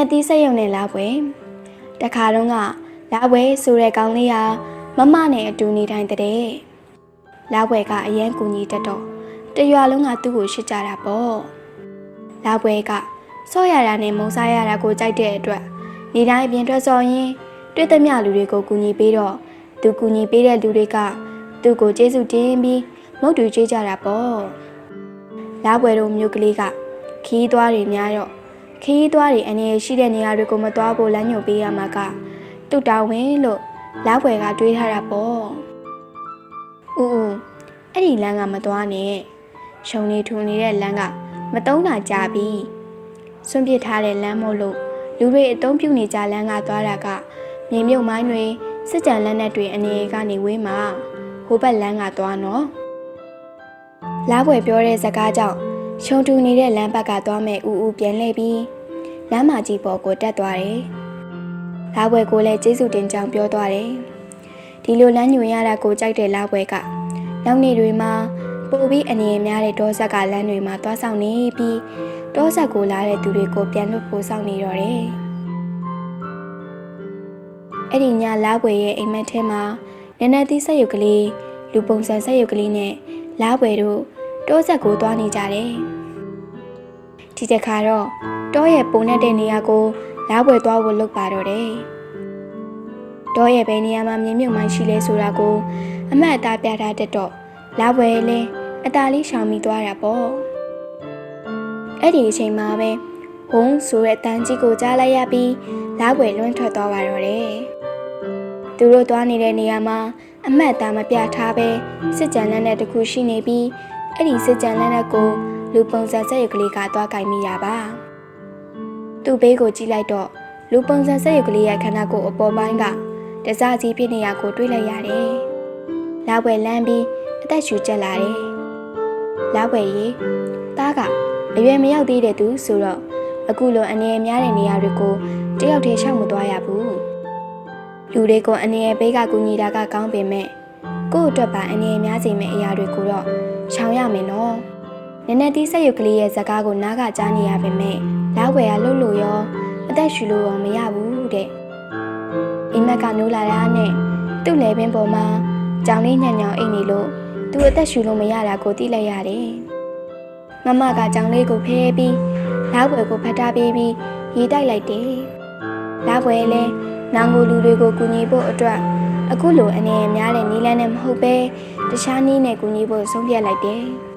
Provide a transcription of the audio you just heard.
က်သီးဆက်ရုံနဲ့လာပွဲတခါတော့ကလာပွဲဆိုတဲ့ကောင်းလေးဟာမမနဲ့အတူနေတိုင်းတဲ့လာပွဲကအရန်ကူညီတတ်တော့တရွာလုံးကသူ့ကိုရှစ်ကြတာပေါ့လာပွဲကစော့ရတာနဲ့မုံစားရတာကိုကြိုက်တဲ့အတွက်နေတိုင်းအပြင်ထွက်စော်ရင်တွေ့သမျှလူတွေကိုကူညီပေးတော့သူကူညီပေးတဲ့လူတွေကသူ့ကိုကျေးဇူးတင်ပြီးမုတ်တူကြွေးကြတာပေါ့လာပွဲတို့မျိုးကလေးကခီးသွားတွေများတော့ ခရီးသွားတွေအနေနဲ့ရှိတဲ့နေရာတွေကိုမသွားဖို့လမ်းညွှန်ပေးရမှာကတူတာဝင်လို့လောက်ွယ်ကတွေးထားတာပေါ့။ဦးဦးအဲ့ဒီလမ်းကမသွားနဲ့။ရှုံနေထွန်နေတဲ့လမ်းကမတုံးတာကြပြီ။စွန့်ပစ်ထားတဲ့လမ်းမို့လို့လူတွေအုံပြုနေကြလမ်းကသွားတာကမြေမြုပ်မိုင်းတွေစစ်ကြံလက်နက်တွေအနေကနေဝေးမှာဟိုဘက်လမ်းကသွားနော်။လောက်ွယ်ပြောတဲ့စကားကြောင့် ရှုံတူနေတဲ့လမ်းဘက်ကသွားမဲ့ဦးဦးပြန်လှည့်ပြီးလမ်းမကြီးပေါ်ကိုတက်သွားတယ်။လာဘွယ်ကိုလည်းကျေးဇူးတင်ကြောင်းပြောသွားတယ်။ဒီလိုလမ်းညွှန်ရတာကိုကြိုက်တဲ့လာဘွယ်ကနောက်နေ့တွေမှာပိုပြီးအနေရများတဲ့ဒေါဆက်ကလမ်းတွေမှာသွားဆောင်နေပြီးဒေါဆက်ကိုလာတဲ့သူတွေကိုပြန်လွတ်ဖို့စောင့်နေတော့တယ်။အဲ့ဒီညလာဘွယ်ရဲ့အိမ်မက်ထဲမှာနည်းနည်းသီးဆက်ရုပ်ကလေးလူပုံစံဆက်ရုပ်ကလေးနဲ့လာဘွယ်တို့ တောဆက်ကိုသွားနေကြတယ်။ဒီတစ်ခါတော့တောရဲ့ပုံနဲ့တဲ့နေရာကိုလားပွဲသွားဖို့လုပ်ပါတော့တယ်။တောရဲ့ဘယ်နေရာမှာမြင်မြုပ်မှရှိလဲဆိုတာကိုအမတ်အသားပြထားတတ်တော့လားပွဲလည်းအသားလေးရှောင်မိသွားတာပေါ့။အဲ့ဒီအချိန်မှာပဲဝုန်းဆိုတဲ့အတန်းကြီးကိုကြားလိုက်ရပြီးလားပွဲလွန့်ထွက်သွားပါတော့တယ်။သူတို့သွားနေတဲ့နေရာမှာအမတ်အသားမပြထားပဲစစ်ကြံလက်နဲ့တခုရှိနေပြီး အဲ့ဒီစစ်ကြံလက်နက်ကိုလူပုံစံဆက်ရုပ်ကလေးကသွားကင်မိတာပါသူ့ဘေးကိုကြည့်လိုက်တော့လူပုံစံဆက်ရုပ်ကလေးရဲ့ခန္ဓာကိုယ်အပေါ်ပိုင်းကတစားကြီးဖြစ်နေရကိုတွေးလိုက်ရတယ်လာပွဲလမ်းပြီးအသက်ရှူကျက်လာတယ်လာပွဲရေတားကအရွယ်မရောက်သေးတဲ့သူဆိုတော့အခုလိုအနေရများတဲ့နေရာတွေကိုတယောက်တည်းရှောက်မသွားရဘူးလူတွေကိုအနေရဘေးကကူညီတာကကောင်းပေမဲ့ ကို့အတွက်ပါအနေရများစေမယ့်အရာတွေကိုတော့ရှောင်ရမယ်နော်နည်းနည်းသီးဆက်ရုပ်ကလေးရဲ့ဇကားကိုနားကကြားနေရပေမဲ့လောက်ွယ်ကလှုပ်လို့ရောအသက်ရှူလို့ရောမရဘူးတဲ့အိမ်မက်ကနိုးလာတာနဲ့သူ့လေပင်ပေါ်မှာကြောင်လေးညံ့ညောင်အိတ်နေလို့သူအသက်ရှူလို့မရတာကိုသိလိုက်ရတယ်မမကကြောင်လေးကိုဖဲပြီးလောက်ွယ်ကိုဖတ်ထားပြီးပြီးရေးတိုက်လိုက်တယ်လောက်ွယ်လည်းနောင်ကိုလူတွေကိုကူညီဖို့အတွက် အခုလိုအနေနဲ့များတဲ့နီးလန်းနဲ့မဟုတ်ပဲတခြားနီးနဲ့ကူညီဖို့ဆုံးဖြတ်လိုက်တယ်